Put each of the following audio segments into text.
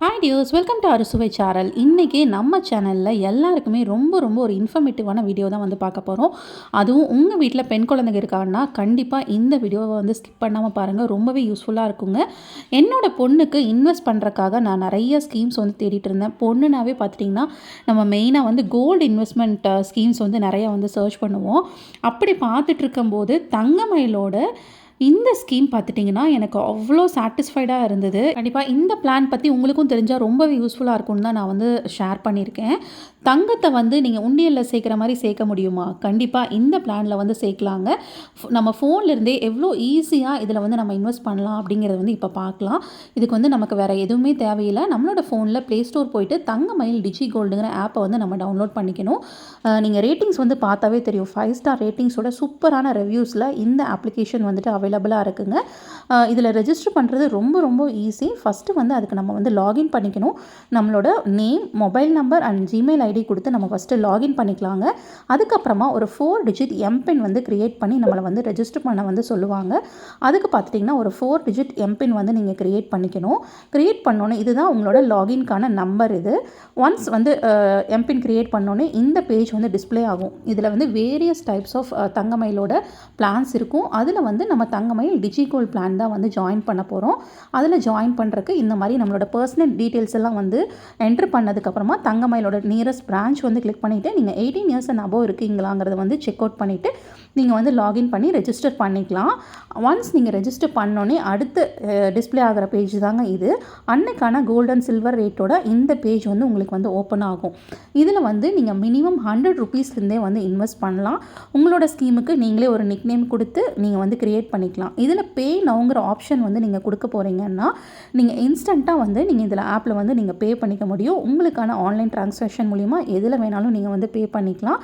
Hi டியோஸ் welcome to Arusuvai channel இன்றைக்கி நம்ம சேனலில் எல்லாருக்குமே ரொம்ப ரொம்ப ஒரு இன்ஃபர்மேட்டிவான வீடியோ தான் வந்து பார்க்க போகிறோம் அதுவும் உங்கள் வீட்டில் பெண் குழந்தைங்க இருக்காங்கன்னா கண்டிப்பாக இந்த வீடியோவை வந்து ஸ்கிப் பண்ணாமல் பாருங்கள் ரொம்பவே யூஸ்ஃபுல்லாக இருக்குங்க. என்னோடய பொண்ணுக்கு இன்வெஸ்ட் பண்ணுறக்காக நான் நிறைய ஸ்கீம்ஸ் வந்து தேடிட்டு இருந்தேன். பொண்ணுனாவே பார்த்துட்டிங்கன்னா நம்ம மெயினாக வந்து கோல்டு இன்வெஸ்ட்மெண்ட் ஸ்கீம்ஸ் வந்து நிறையா வந்து சர்ச் பண்ணுவோம். அப்படி பார்த்துட்டு இருக்கும்போது தங்கமயிலோட இந்த ஸ்கீம் பார்த்துட்டிங்கன்னா எனக்கு அவ்வளோ சாட்டிஸ்ஃபைடாக இருந்தது. கண்டிப்பாக இந்த பிளான் பற்றி உங்களுக்கும் தெரிஞ்சால் ரொம்பவே யூஸ்ஃபுல்லாக இருக்கும்னு தான் நான் வந்து ஷேர் பண்ணியிருக்கேன். தங்கத்தை வந்து நீங்கள் உண்டியலில் சேர்க்குற மாதிரி சேர்க்க முடியுமா? கண்டிப்பாக இந்த பிளானில் வந்து சேர்க்கலாங்க. நம்ம ஃபோன்லேருந்தே எவ்வளோ ஈஸியாக இதில் வந்து நம்ம இன்வெஸ்ட் பண்ணலாம் அப்படிங்கிறத வந்து இப்போ பார்க்கலாம். இதுக்கு வந்து நமக்கு வேறு எதுவுமே தேவையில்லை. நம்மளோட ஃபோனில் ப்ளே ஸ்டோர் போயிட்டு தங்க மயில் டிஜி கோல்டுங்கிற ஆப்பை வந்து நம்ம டவுன்லோட் பண்ணிக்கணும். நீங்கள் ரேட்டிங்ஸ் வந்து பார்த்தாவே தெரியும். ஃபைவ் ஸ்டார் ரேட்டிங்ஸோட சூப்பரான ரிவ்யூஸில் இந்த அப்ளிகேஷன் வந்துட்டு அவைலபிளாக இருக்குங்க. இதில் ரெஜிஸ்டர் பண்ணுறது ரொம்ப ரொம்ப ஈஸி ஃபஸ்ட்டு வந்து அதுக்கு நம்ம வந்து லாகின் பண்ணிக்கணும். நம்மளோட name mobile number and Gmail ID கொடுத்து நம்ம ஃபஸ்ட்டு லாகின் பண்ணிக்கலாங்க. அதுக்கப்புறமா ஒரு ஃபோர் டிஜிட் எம்பின் வந்து க்ரியேட் பண்ணி நம்மளை வந்து ரெஜிஸ்டர் பண்ண வந்து சொல்லுவாங்க. அதுக்கு பார்த்துட்டிங்கன்னா ஒரு ஃபோர் டிஜிட் எம்பின் வந்து நீங்கள் க்ரியேட் பண்ணிக்கணும். க்ரியேட் பண்ணோன்னே இதுதான் உங்களோட லாகின்கான நம்பர் இது. ஒன்ஸ் வந்து எம்பின் க்ரியேட் பண்ணோன்னே இந்த பேஜ் வந்து டிஸ்பிளே ஆகும். இதில் வந்து வேரியஸ் டைப்ஸ் ஆஃப் தங்கமயிலோட பிளான்ஸ் இருக்கும். அதில் வந்து நம்ம தங்கமயில் டிஜிகோல் பிளான் தான் வந்து ஜாயின் பண்ண போகிறோம் அதில் ஜாயின் பண்ணுறக்கு இந்த மாதிரி நம்மளோட பர்சனல் டீட்டெயில்ஸ் எல்லாம் வந்து என்ட்ரு பண்ணதுக்கப்புறமா தங்கமயிலோட நியரஸ்ட் பிரான்ச் வந்து கிளிக் பண்ணிவிட்டு நீங்கள் எயிட்டீன் இயர்ஸ் அண்ட் அபோவ் இருக்கீங்களாங்கிறத வந்து செக் அவுட் பண்ணிவிட்டு நீங்கள் வந்து லாகின் பண்ணி ரெஜிஸ்டர் பண்ணிக்கலாம். ஒன்ஸ் நீங்கள் ரெஜிஸ்டர் பண்ணோன்னே அடுத்து டிஸ்பிளே ஆகிற பேஜ் தாங்க இது. அன்னைக்கான கோல்டன் சில்வர் ரேட்டோட இந்த பேஜ் வந்து உங்களுக்கு வந்து ஓப்பன் ஆகும். இதில் வந்து நீங்கள் மினிமம் ஹண்ட்ரட் ருபீஸ்லேருந்தே வந்து இன்வெஸ்ட் பண்ணலாம். உங்களோட ஸ்கீமுக்கு நீங்களே ஒரு நிக் நேம் கொடுத்து நீங்கள் வந்து க்ரியேட் பண்ணிக்கலாம். இதில் பே நவுங்கிற ஆப்ஷன் வந்து நீங்கள் கொடுக்க போகிறீங்கன்னா நீங்கள் இன்ஸ்டண்ட்டாக வந்து நீங்கள் இதில் ஆப்பில் வந்து நீங்கள் பே பண்ணிக்க முடியும். உங்களுக்கான ஆன்லைன் ட்ரான்சாக்ஷன் மூலிமா எதில் வேணாலும் நீங்கள் வந்து பே பண்ணிக்கலாம்.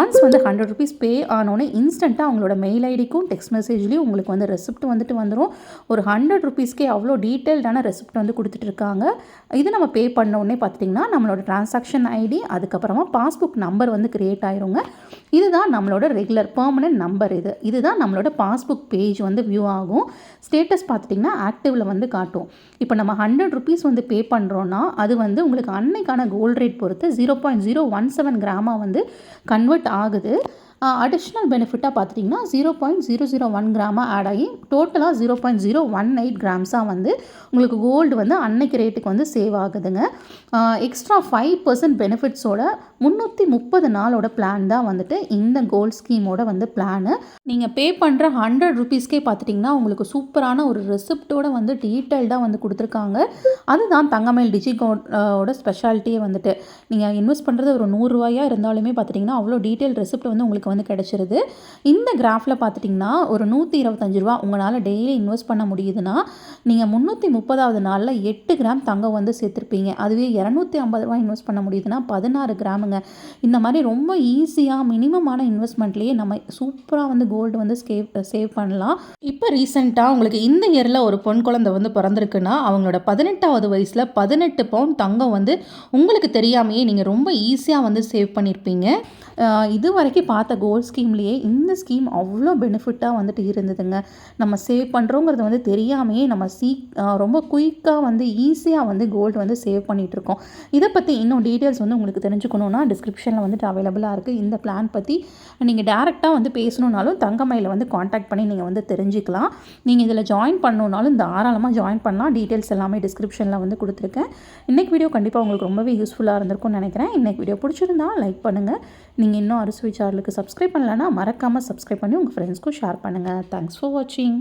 ஒன்ஸ் வந்து ஹண்ட்ரட் ருபீஸ் பே ஆனோடனே இன்ஸ்டண்ட்டாக அவங்களோட மெயில் ஐடிக்கும் டெக்ஸ்ட் மெசேஜ்லேயும் உங்களுக்கு வந்து ரெசிப்ட் வந்துட்டு வந்துடும் ஒரு ஹண்ட்ரட் ருபீஸ்க்கே அவ்வளோ டீட்டெயில்டான ரெசிப்ட் வந்து கொடுத்துட்ருக்காங்க இது நம்ம பே பண்ணோடனே பார்த்திங்கன்னா நம்மளோட ட்ரான்சாக்ஷன் ஐடி அதுக்கப்புறமா பாஸ்புக் நம்பர் வந்து க்ரியேட் ஆயிருங்க. இதுதான் நம்மளோட ரெகுலர் பர்மனெண்ட் நம்பர் இது. இதுதான் நம்மளோட பாஸ்புக் பேஜ் வந்து வியூ ஆகும். ஸ்டேட்டஸ் பார்த்துட்டிங்கன்னா ஆக்டிவில் வந்து காட்டும். இப்போ நம்ம ஹண்ட்ரட் ருபீஸ் வந்து பே பண்ணுறோன்னா அது வந்து உங்களுக்கு அன்னைக்கான கோல்ட் ரேட் பொறுத்து zero point zero one seven கிராமாக வந்து கன்வெர்ட் ஆகுது. அடிஷ்னல் பெனிஃபிட்டாக பார்த்துட்டிங்கன்னா zero point zero zero one கிராமாக add ஆகி டோட்டலாக zero point zero one eight கிராம்ஸாக வந்து உங்களுக்கு கோல்டு வந்து அன்னைக்கு ரேட்டுக்கு வந்து சேவ் ஆகுதுங்க. எக்ஸ்ட்ரா ஃபைவ் பர்சன்ட் பெனிஃபிட்ஸோட முந்நூற்றி முப்பது நாளோட பிளான் தான் வந்துட்டு இந்த கோல்ட் ஸ்கீமோட வந்து பிளானு நீங்கள் பே பண்ணுற ஹண்ட்ரட் ருபீஸ்க்கே பார்த்துட்டிங்கன்னா உங்களுக்கு சூப்பரான ஒரு ரெசிப்டோட வந்து டீட்டெயில்டாக வந்து கொடுத்துருக்காங்க. அதுதான் தங்கமயில் டிஜி ஸ்பெஷாலிட்டியே வந்துட்டு. நீங்கள் இன்வெஸ்ட் பண்ணுறது ஒரு நூறுரூவாயாக இருந்தாலுமே பார்த்துட்டிங்கன்னா அவ்வளோ டீட்டெயில் ரெசிப்ட் வந்து உங்களுக்கு வந்து கிடச்சிருது. இந்த கிராஃபில் பார்த்துட்டிங்கன்னா ஒரு நூற்றி இருபத்தஞ்சி ரூபா உங்களால் டெய்லி இன்வெஸ்ட் பண்ண முடியுதுன்னா நீங்கள் முந்நூற்றி முப்பதாவது நாளில் எட்டு கிராம் தங்கம் வந்து சேர்த்துருப்பீங்க. அதுவே இரநூத்தி ஐம்பது ரூபா இன்வெஸ்ட் பண்ண முடியுதுன்னா பதினாறு கிராமுங்க இந்த மாதிரி ரொம்ப ஈஸியாக மினிமமான இன்வெஸ்ட்மெண்ட்லேயே நம்ம சூப்பராக வந்து கோல்டு வந்து சேவ் சேவ் பண்ணலாம். இப்போ ரீசெண்டாக உங்களுக்கு இந்த இயரில் ஒரு பொன் குழந்தை வந்து பிறந்திருக்குன்னா அவங்களோட பதினெட்டாவது வயசில் பதினெட்டு பவுன் தங்கம் வந்து உங்களுக்கு தெரியாமையே நீங்கள் ரொம்ப ஈஸியாக வந்து சேவ் பண்ணியிருப்பீங்க இது வரைக்கும் பார்த்த கோல்ட் ஸ்கீம்லேயே இந்த ஸ்கீம் அவ்வளோ பெனிஃபிட்டாக வந்துட்டு இருந்ததுங்க. நம்ம சேவ் பண்ணுறோங்கிறது வந்து தெரியாமையே நம்ம சீ ரொம்ப குயிக்காக வந்து ஈஸியாக வந்து கோல்டு வந்து சேவ் பண்ணிகிட்ருக்கோம் இதை பற்றி இன்னும் டீட்டெயில்ஸ் வந்து உங்களுக்கு தெரிஞ்சுக்கணுன்னா டிஸ்கிரிப்ஷனில் வந்துட்டு அவைலபிளாக இருக்குது இந்த பிளான் பற்றி நீங்கள் டேரெக்டாக வந்து பேசணுன்னாலும் தங்கமையில் வந்து காண்டாக்ட் பண்ணி நீங்கள் வந்து தெரிஞ்சுக்கலாம். நீங்கள் இதில் ஜாயின் பண்ணணுன்னாலும் தாராளமாக ஜாயின் பண்ணலாம். டீட்டெயில்ஸ் எல்லாமே டிஸ்கிரிப்ஷனில் வந்து கொடுத்துருக்கேன். இன்றைக்கி வீடியோ கண்டிப்பாக உங்களுக்கு ரொம்பவே யூஸ்ஃபுல்லாக இருந்திருக்கும்னு நினைக்கிறேன். இன்றைக்கி வீடியோ பிடிச்சிருந்தா லைக் பண்ணுங்கள் நீங்கள் இன்னும் அறுசுவை சேனலுக்கு சப்ஸ்கிரைப் பண்ணலன்னா மறக்காமல் சப்ஸ்கிரைப் பண்ணி உங்கள் ஃப்ரெண்ட்ஸ்க்கும் ஷேர் பண்ணுங்கள் தேங்க்ஸ் ஃபார் வாட்சிங்